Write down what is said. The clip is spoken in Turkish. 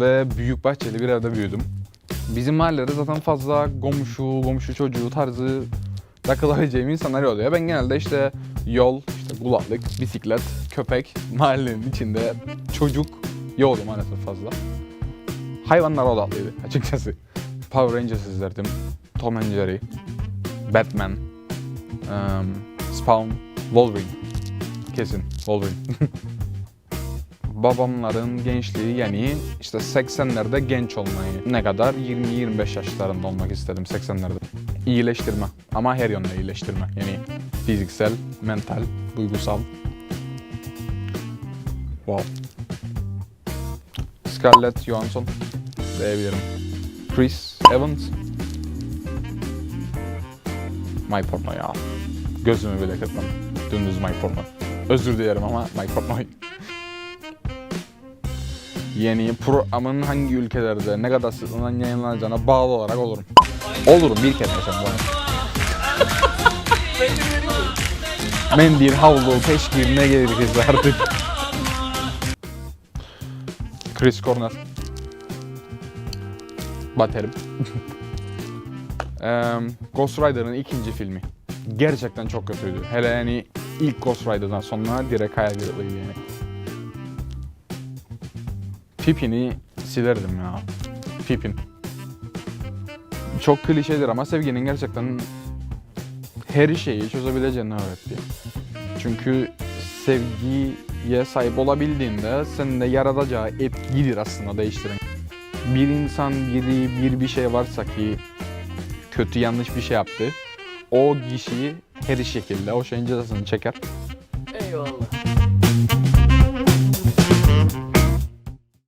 ve büyük bahçeli bir evde büyüdüm. Bizim mahallede zaten fazla komşu, komşu çocuğu tarzı takılabileceğim insanlar oluyor. Ben genelde işte yol, işte kulaklık, bisiklet, köpek, mahallenin içinde çocuk yoğdu maalesef fazla. Hayvanlar odaklıydı açıkçası. Power Rangers izlerdim. Tom and Jerry, Batman, um, Spawn, Wolverine. Kesin Wolverine. Babamların gençliği yani işte 80'lerde genç olmayı ne kadar 20-25 yaşlarında olmak istedim 80'lerde. İyileştirme ama her yönde iyileştirme yani fiziksel, mental, duygusal. Wow. Scarlett Johansson diyebilirim. Chris Evans. My Porno ya. Gözümü bile kırpmam. Dümdüz My Porno. Özür dilerim ama My Porno. Yeni programın hangi ülkelerde ne kadar sıklığından yayınlanacağına bağlı olarak olurum. Olurum bir kere yaşam bu. Mendil, havlu, peşkir ne gerekirse artık. Chris Cornell. Baterim. Eee, Ghost Rider'ın ikinci filmi. Gerçekten çok kötüydü. Hele yani ilk Ghost Rider'dan sonra direkt hayal kırıklığıydı yani. Pippin'i silerdim ya. Pippin. Çok klişedir ama sevginin gerçekten her şeyi çözebileceğini öğretti. Çünkü sevgiye sahip olabildiğinde senin de yaratacağı etkidir aslında değiştiren. Bir insan biri bir bir şey varsa ki kötü yanlış bir şey yaptı. O kişi her şekilde o şeyin cezasını çeker